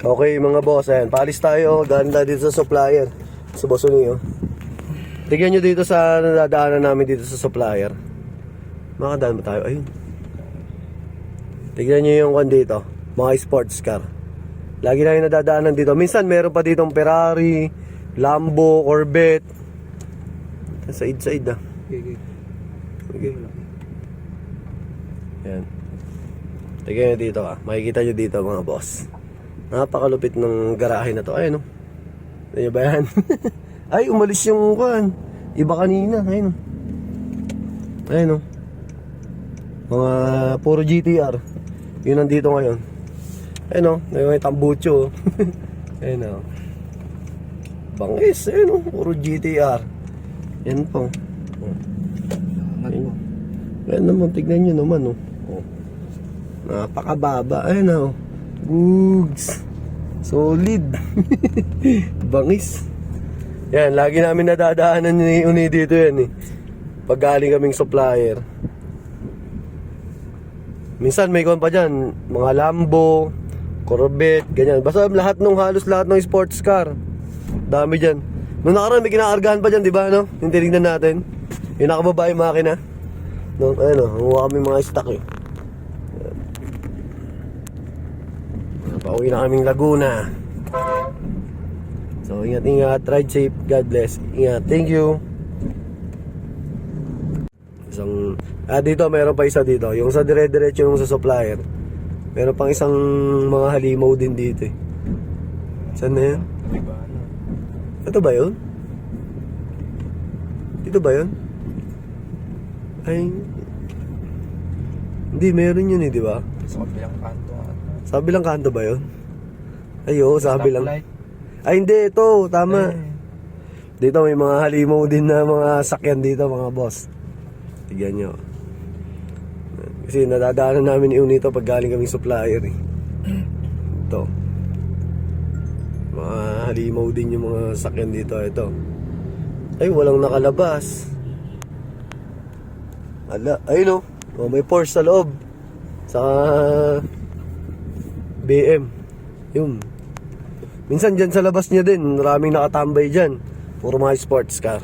Okay mga boss, ayan. Paalis tayo. Ganda dito sa supplier. Sa Bosoni, oh. Tignan nyo dito sa nadadaanan namin dito sa supplier. Makadaan ba tayo? Ayun. Tignan nyo yung kwan dito. Mga sports car. Lagi na yung nadadaanan dito. Minsan meron pa ditong Ferrari, Lambo, Corvette. Side side ah. Okay, Okay. Yan. Tignan nyo dito ah. Makikita nyo dito mga boss. Napakalupit ng garahe na to. Ayun oh. Ayun ba yan? Ay, umalis yung kwan. Iba kanina. Ayun oh. Ayun oh. Mga puro GTR. Yun nandito ngayon. Ayun oh. May may tambucho. ayun oh. Bangis. Ayun oh. Puro GTR. Yan po. Ayun. Ayan naman, tignan nyo naman, oh. oh. Napakababa. Ayan na, oh. Googs. Solid. Bangis. Yan, lagi namin nadadaanan ni Uni dito yan, eh. Pag galing kaming supplier. Minsan may kon pa dyan, mga Lambo, Corvette, ganyan. Basta lahat ng halos lahat ng sports car. Dami dyan. Noong nakaraan may kinakargahan pa dyan, di ba? No? Yung tinignan natin. Yung nakababa yung makina. No, ayun o, huwa kami mga stock eh. Pauwi na kaming Laguna. So, ingat, ingat. Ride safe. God bless. Ingat. Thank you. Isang, ah, dito, meron pa isa dito. Yung sa dire-diretso yung sa supplier. Meron pang isang mga halimaw din dito eh. Saan na yan? Ito ba yun? Dito ba yun? Ay... Hindi, meron yun eh, di ba? Sa kabilang kanto. Sabi lang kanto ba yun? Ay, oo, sabi lang. Stoplight. Ay, hindi, ito, tama. Eh, Dito may mga halimaw din na mga sakyan dito, mga boss. Tignan nyo. Kasi nadadaanan namin yung nito pag galing kaming supplier eh. Ito. Mga halimaw din yung mga sakyan dito. Ito. Ay, walang nakalabas. Ala, ayun oh. oh. may Porsche sa loob. Sa BM. Yun. Minsan dyan sa labas niya din, maraming nakatambay dyan. Puro mga sports car.